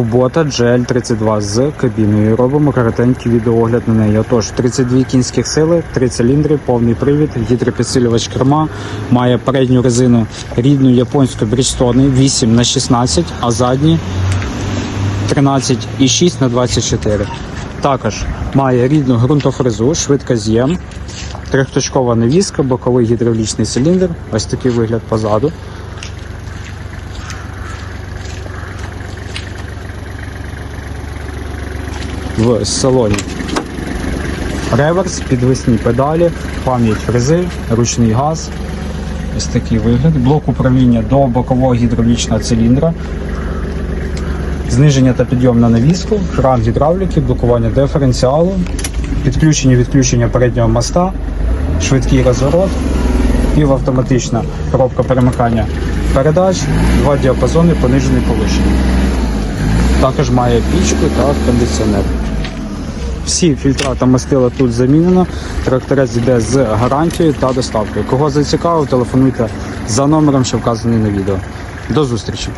Кубота GL32 з кабіною. Робимо коротенький відеоогляд на неї. Отож, 32 кінських сили, 3 циліндри, повний привід, гідропідсилювач керма, має передню резину рідну японську Bridgestone 8 на 16 а задні 13,6 на 24. Також має рідну ґрунтофрезу, швидкоз'єм, трьохточкова навіска, боковий гідравлічний циліндр, ось такий вигляд позаду. В салоні. Реверс, підвісні педалі, пам'ять фрези, ручний газ. Ось такий вигляд. Блок управління до бокового гідравлічного циліндра. Зниження та підйом на навіску, кран гідравліки, блокування диференціалу, підключення відключення переднього моста, швидкий розворот, півавтоматична коробка перемикання передач, два діапазони понижений повищений. Також має пічку та кондиціонер. Всі фільтра та мастила тут замінено. Тракторець йде з гарантією та доставкою. Кого зацікавив, телефонуйте за номером, що вказаний на відео. До зустрічі!